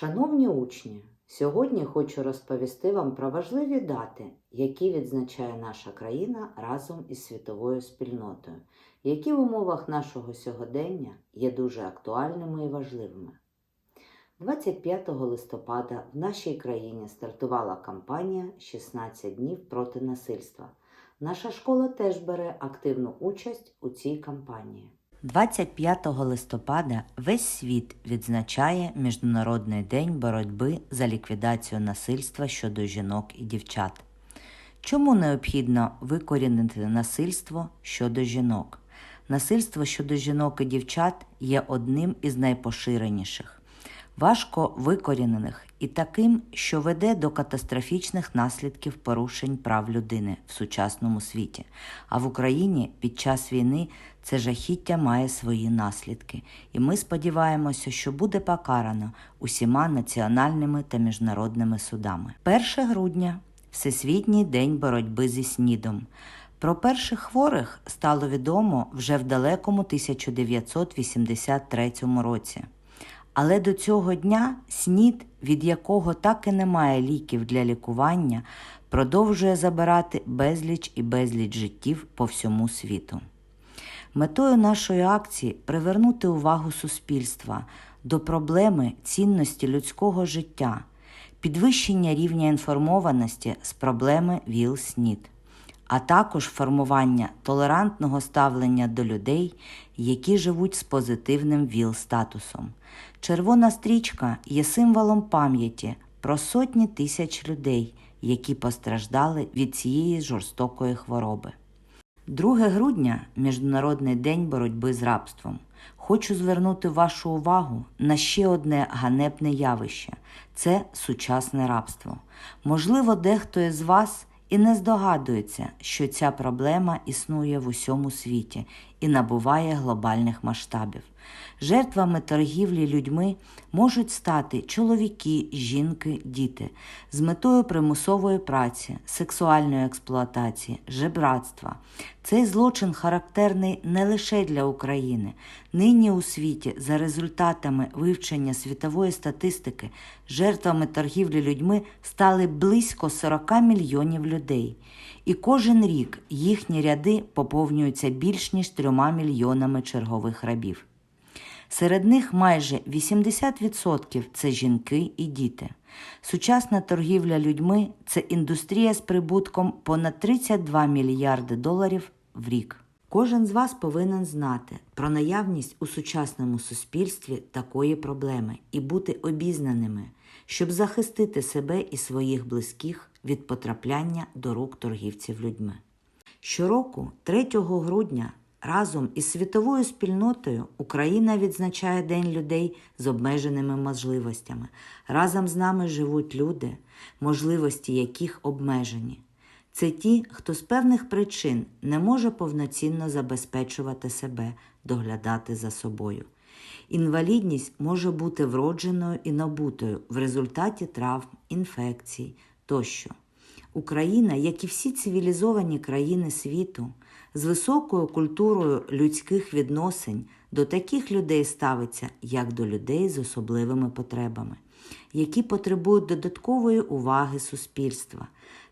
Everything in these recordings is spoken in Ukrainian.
Шановні учні, сьогодні хочу розповісти вам про важливі дати, які відзначає наша країна разом із світовою спільнотою, які в умовах нашого сьогодення є дуже актуальними і важливими. 25 листопада в нашій країні стартувала кампанія «16 днів проти насильства. Наша школа теж бере активну участь у цій кампанії. 25 листопада весь світ відзначає Міжнародний день боротьби за ліквідацію насильства щодо жінок і дівчат. Чому необхідно викорінити насильство щодо жінок? Насильство щодо жінок і дівчат є одним із найпоширеніших, важко викорінених і таким, що веде до катастрофічних наслідків порушень прав людини в сучасному світі. А в Україні під час війни це жахіття має свої наслідки, і ми сподіваємося, що буде покарано усіма національними та міжнародними судами. 1 грудня Всесвітній день боротьби зі СНІДом. Про перших хворих стало відомо вже в далекому 1983 році. Але до цього дня СНІД, від якого так і немає ліків для лікування, продовжує забирати безліч і безліч життів по всьому світу. Метою нашої акції привернути увагу суспільства до проблеми цінності людського життя, підвищення рівня інформованості з проблеми ВІЛ-СНІД, а також формування толерантного ставлення до людей, які живуть з позитивним ВІЛ-статусом. Червона стрічка є символом пам'яті про сотні тисяч людей, які постраждали від цієї жорстокої хвороби. 2 грудня Міжнародний день боротьби з рабством. Хочу звернути вашу увагу на ще одне ганебне явище це сучасне рабство. Можливо, дехто із вас і не здогадується, що ця проблема існує в усьому світі і набуває глобальних масштабів. Жертвами торгівлі людьми можуть стати чоловіки, жінки, діти з метою примусової праці, сексуальної експлуатації, жебратства. Цей злочин характерний не лише для України. Нині у світі, за результатами вивчення світової статистики, жертвами торгівлі людьми стали близько 40 мільйонів людей. І кожен рік їхні ряди поповнюються більш ніж трьома мільйонами чергових рабів. Серед них майже 80% це жінки і діти. Сучасна торгівля людьми це індустрія з прибутком понад 32 мільярди доларів в рік. Кожен з вас повинен знати про наявність у сучасному суспільстві такої проблеми і бути обізнаними, щоб захистити себе і своїх близьких від потрапляння до рук торгівців людьми. Щороку, 3 грудня, разом із світовою спільнотою Україна відзначає День людей з обмеженими можливостями. Разом з нами живуть люди, можливості яких обмежені. Це ті, хто з певних причин не може повноцінно забезпечувати себе, доглядати за собою. Інвалідність може бути вродженою і набутою в результаті травм, інфекцій тощо. Україна, як і всі цивілізовані країни світу, з високою культурою людських відносин до таких людей ставиться як до людей з особливими потребами, які потребують додаткової уваги суспільства.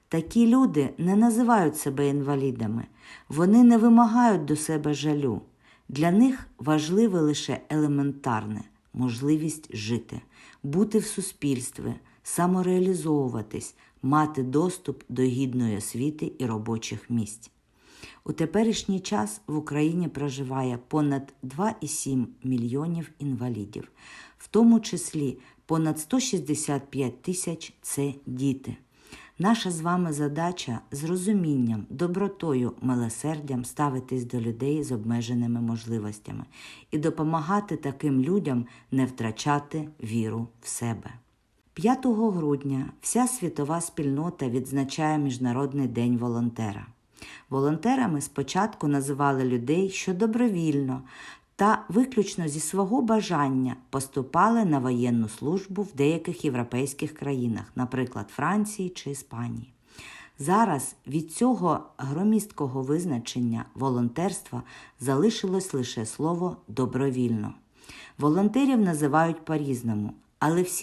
Такі люди не називають себе інвалідами, вони не вимагають до себе жалю. Для них важливе лише елементарне можливість жити, бути в суспільстві, самореалізовуватись, мати доступ до гідної освіти і робочих місць. У теперішній час в Україні проживає понад 2,7 мільйонів інвалідів, в тому числі понад 165 тисяч це діти. Наша з вами задача з розумінням, добротою, милосердям ставитись до людей з обмеженими можливостями і допомагати таким людям не втрачати віру в себе. 5 грудня вся світова спільнота відзначає Міжнародний день волонтера. Волонтерами спочатку називали людей, що добровільно та виключно зі свого бажання поступали на воєнну службу в деяких європейських країнах, наприклад, Франції чи Іспанії. Зараз від цього громісткого визначення волонтерства залишилось лише слово добровільно. Волонтерів називають по-різному, але всі